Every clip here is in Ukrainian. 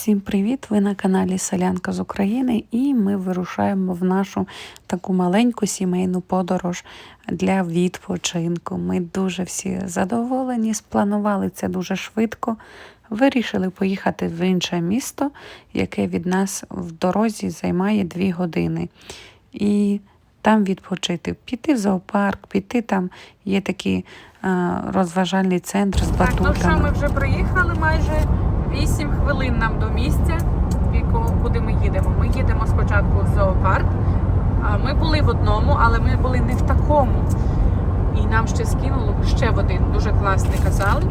Всім привіт! Ви на каналі Селянка з України, і ми вирушаємо в нашу таку маленьку сімейну подорож для відпочинку. Ми дуже всі задоволені, спланували це дуже швидко. Вирішили поїхати в інше місто, яке від нас в дорозі займає дві години. І там відпочити, піти в зоопарк, піти там є такий розважальний центр з Так, ну що, ми вже приїхали майже 8 хвилин нам до місця, куди ми їдемо. Ми їдемо спочатку в зоопарк. Ми були в одному, але ми були не в такому. І нам ще скинуло ще в один. Дуже класний казали.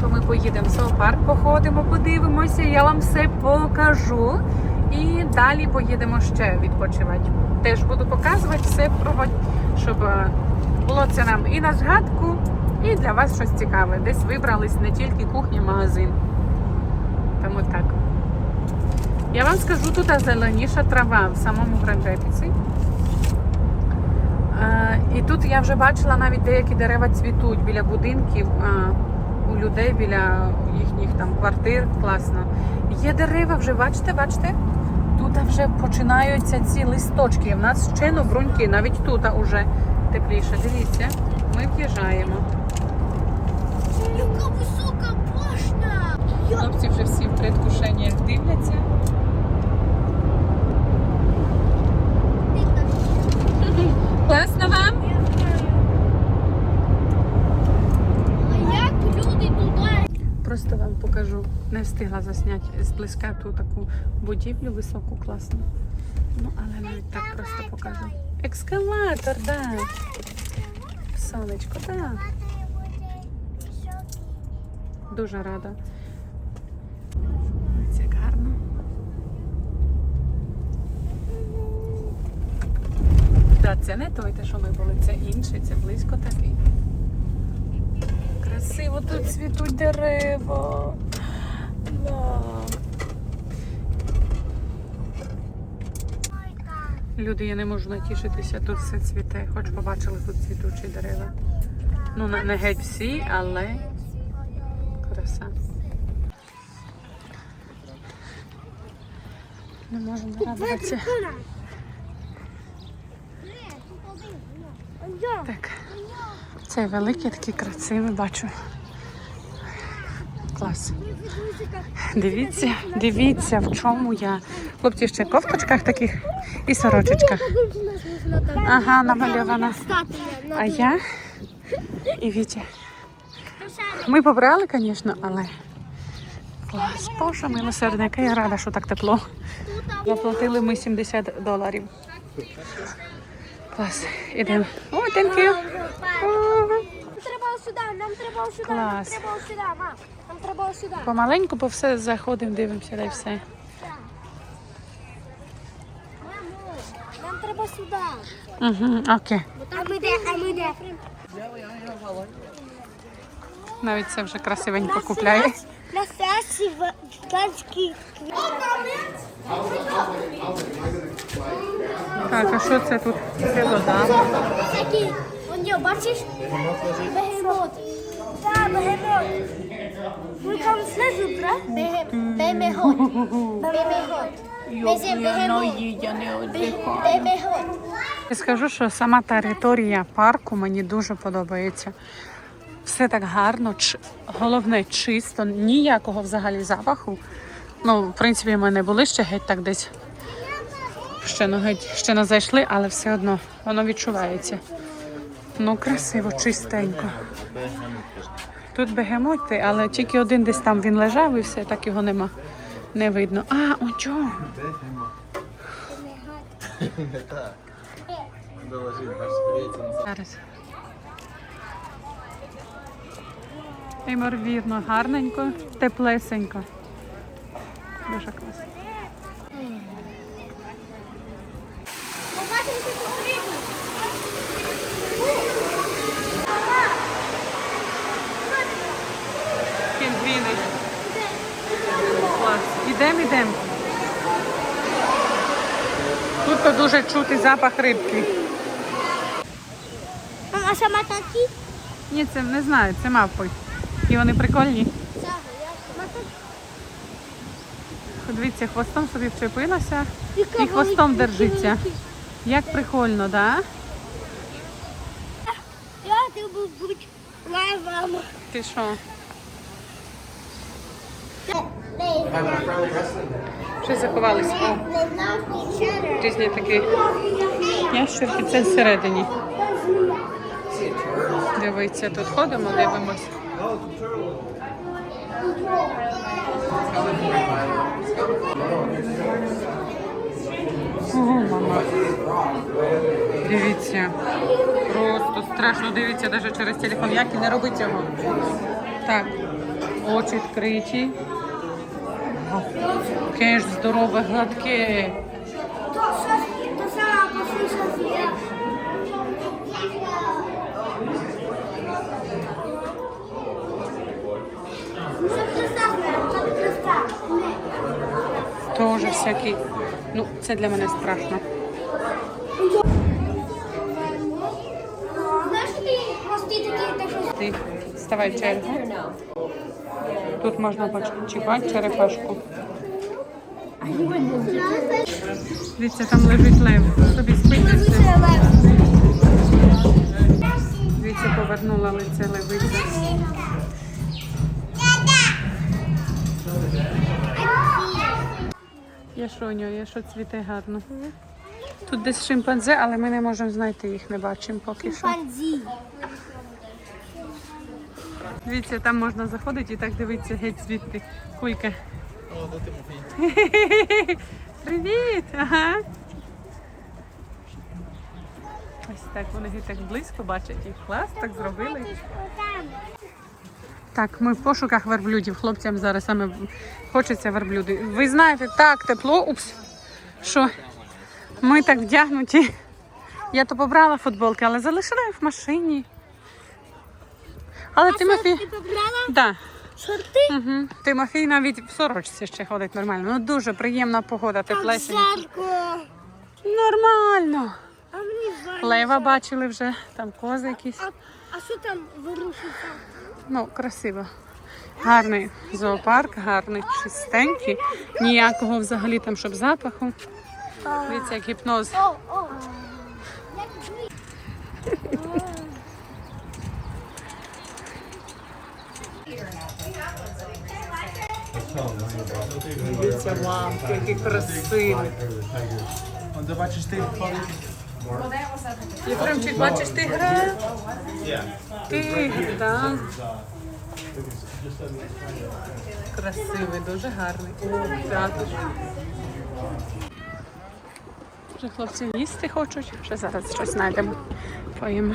То ми поїдемо в зоопарк, походимо, подивимося, я вам все покажу. І далі поїдемо ще відпочивати. Теж буду показувати все, пробувати, щоб е, було це нам і на згадку, і для вас щось цікаве. Десь вибрались не тільки кухня, магазин. Тому так. Я вам скажу, тут зеленіша трава в самому Гранджепіці. Е, І тут я вже бачила навіть деякі дерева цвітуть біля будинків у людей, біля їхніх там квартир. Класно. Є дерева вже, бачите, бачите? Тут вже починаються ці листочки. В нас ще бруньки, навіть тут вже тепліше. Дивіться, ми в'їжджаємо. Яка висока! Хлопці вже всі в предвкушеннях дивляться. Класно вам? Як люди туди? Просто вам покажу. Не встигла засняти зблизька ту таку будівлю високу, класну. Ну, але навіть так просто покажу. Екскаватор. Да. Сонечко, так. Дуже рада. Це гарно. Так, це не той, те, що ми були, це інший, це близько такий. Красиво тут цвітуть дерева. Да. Люди, я не можу натішитися, тут все цвіте. Хоч побачили тут цвітучі дерева. Ну, не геть всі, але краса. Не можу нарадуватися. Так. Цей великий, такий красивий, бачу. Клас. Дивіться, дивіться, в чому я. Хлопці ще в кофточках таких і сорочечках. Ага, намальована. А я і Вітя. Ми побрали, звісно, але клас. Боже, милосердне, яка я рада, що так тепло. Заплатили ми 70 доларів. Клас. Ідемо. О, thank you. Нам треба сюди, нам треба сюди, нам Клас. треба сюди, мам. Нам треба сюди. Помаленьку по все заходимо, дивимося, да все. Мамо, нам треба сюди. Угу, окей. А ми де, а ми де? Навіть це вже красивенько купляє. Настоящий ганський Так, а що це тут? Це вода. Такий, он його, бачиш? Бегемот. Так, бегемот. Ви там знизу, правда? Бегемот. Бегемот. Я скажу, що сама територія парку мені дуже подобається. Все так гарно, головне чисто, ніякого взагалі запаху. Ну, в принципі, ми не були ще геть так десь. Ще, ну, геть, ще не зайшли, але все одно воно відчувається. Ну, красиво, чистенько. Тут бегемоти, але тільки один десь там він лежав і все, так його нема. Не видно. А, о чого? Зараз. Ймовірно, гарненько, теплесенько. Дуже класно. Пінгвіни. Клас. Ідемо, ідемо. Тут дуже чути запах рибки. А саме такі? Ні, це не знаю, це мавпи. І вони прикольні. Дивіться, хвостом собі вчепилася і хвостом держиться. Як прикольно, так? Да? Я тебе будь левом. Ти що? Щось заховалися. Різні такі ящерки, це всередині. Дивіться, тут ходимо, дивимось. Ого, мама. Дивіться. Просто страшно дивіться навіть через телефон. Як і не робить цього. Так, очі відкриті. Кеш здорове, гладке. To, to sama всякий. Ну, це для мене страшно. Ти ставай чергу. Тут можна почіпати черепашку. Дивіться, там лежить лев. Собі спить. Дивіться, повернула лице левиця. Є що у нього, є що цвіте гарно. Тут десь шимпанзе, але ми не можемо знайти їх, не бачимо поки що. Шимпанзі. Дивіться, там можна заходити і так дивитися геть звідти. Кулька. Привіт! Ага. Ось так вони так близько бачать їх. Клас, так зробили. Так, ми в пошуках верблюдів. Хлопцям зараз саме хочеться верблюди. Ви знаєте, так тепло. Упс. Що ми так вдягнуті. Я то побрала футболки, але залишила їх в машині. Але Тимофій. Ти побрала Да. шорти? Угу. Тимофій навіть в сорочці ще ходить нормально. Ну дуже приємна погода, теплесенька. Нормально. А мені. Лева бачили вже, там кози якісь. А, а що там вирушиться? Ну, красиво. Гарний зоопарк, гарний, чистенький. Ніякого взагалі там, щоб запаху. Дивіться, як гіпноз. Дивіться, мамки, які красиві. Want dan ти Єфремчик, бачиш, ти гра? Тигр, так. Красивий, дуже гарний. Театр. Вже хлопці їсти хочуть. Ще зараз щось знайдемо. Поїмо.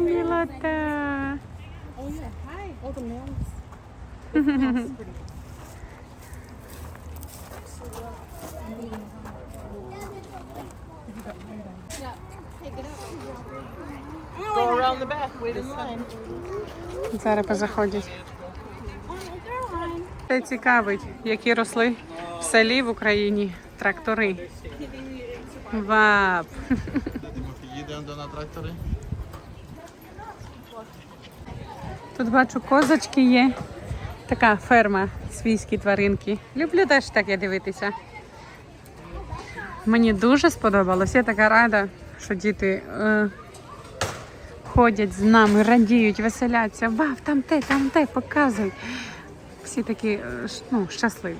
Милота. Зараз позаходять. Це цікавить, які росли в селі в Україні трактори. Вап. їде на тракторі. Тут бачу козочки є. Така ферма, свійські тваринки. Люблю теж таке дивитися. Мені дуже сподобалось. Я така рада, що діти е, ходять з нами, радіють, веселяться. Вау, там те, там те, показують. Всі такі е, ну, щасливі.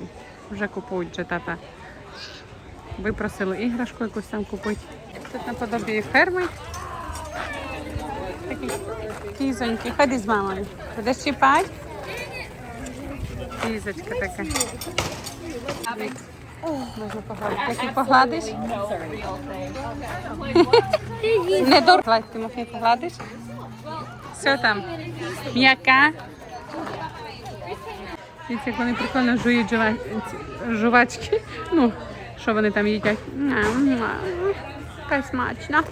Вже купують вже тата. Випросили іграшку якусь там купити. Тут наподобі ферми. Такі кізоньки. Ходи з мамою. Будеш чіпати? Кізочка така. Можна погладити. Який погладиш? Не дор. Гладь, Тимофій, погладиш? Все там. М'яка. Дивіться, як вони прикольно жують жува- жувачки. Ну, що вони там їдять. Муа-муа. Смачна.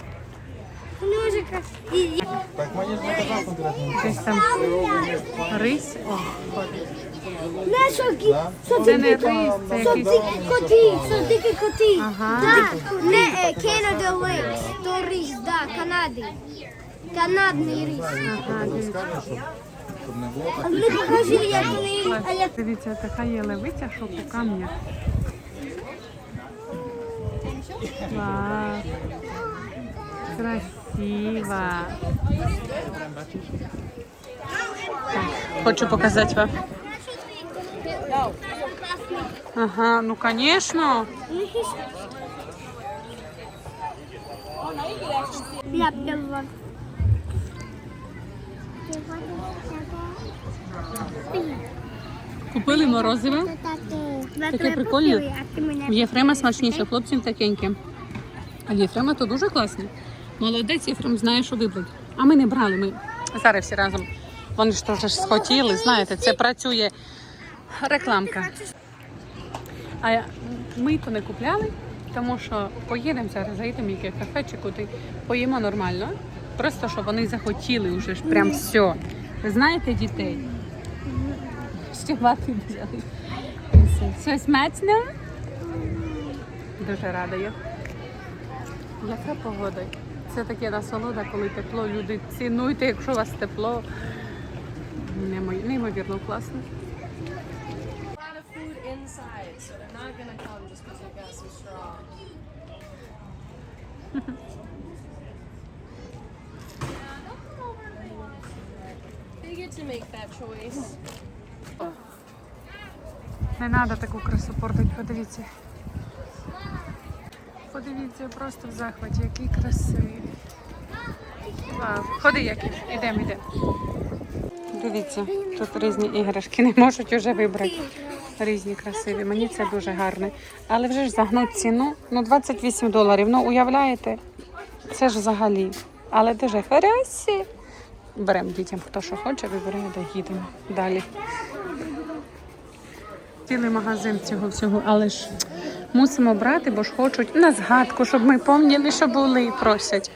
Так мені ж не казав конкретно. Там. О, ходить. Не, що кі... Що Це не рись, це коти, дикі коти. Ага. Да, не Canada Lynx, то ріс, да, Канади. канадний рис. Ага, дивіться. А так. покажи, як вони, а як Дивіться, така є левиця, що по камнях. Клас. Красива. Хочу показати вам. Ага, ну конечно. ляп-ляп. Купили морозиво. Таке прикольне. В Єфрема смачніше, хлопців такеньке. А в Єфрема то дуже класне. Молодець, Єфрем знає, що вибрати. А ми не брали. Ми зараз всі разом. Вони ж теж схотіли, знаєте, це працює рекламка. А ми то не купляли, тому що поїдемо зараз, заїдемо яке кафе чи куди, поїмо нормально. Просто що вони захотіли вже ж прям все. Ви знаєте дітей? Ще вати взяли. Все, все смачно? Дуже рада я. Яка погода? Це таке насолода, коли тепло. Люди цінуйте, якщо у вас тепло. Неймовірно класно. Inside, so they're not gonna come just because we got some straw. yeah, don't come over if they want to. They get to make that choice. Не треба таку красу портити, подивіться. Подивіться, просто в захваті, який красивий. Вау. Ходи, Яків, ідемо, ідемо. Дивіться, тут різні іграшки, не можуть вже вибрати. Різні красиві. Мені це дуже гарне. Але вже ж загнуть ціну. Ну, 28 доларів. Ну, уявляєте? Це ж взагалі. Але дуже хороші. Беремо дітям, хто що хоче, вибирає, де далі. Цілий магазин цього всього, але ж мусимо брати, бо ж хочуть на згадку, щоб ми пам'ятали, що були, просять.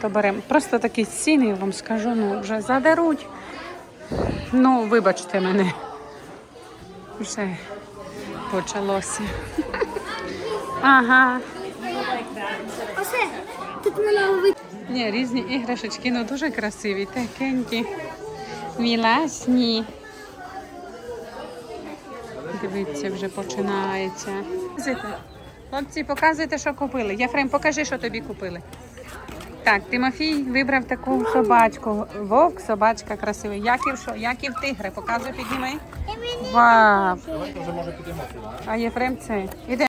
То беремо. Просто такі ціни, я вам скажу, ну вже задеруть. Ну, вибачте мене. Вже почалося. Ага. Оце, тут налоговий. Ні, різні іграшечки, ну дуже красиві, такенькі, міласні. Дивіться, вже починається. Хлопці, показуйте, що купили. Єфрем, покажи, що тобі купили. Так, Тимофій вибрав таку собачку. Вовк, собачка красива. Яків що? Яків тигре. Показуй, підніми. Вау. А Єфрем це. Іде.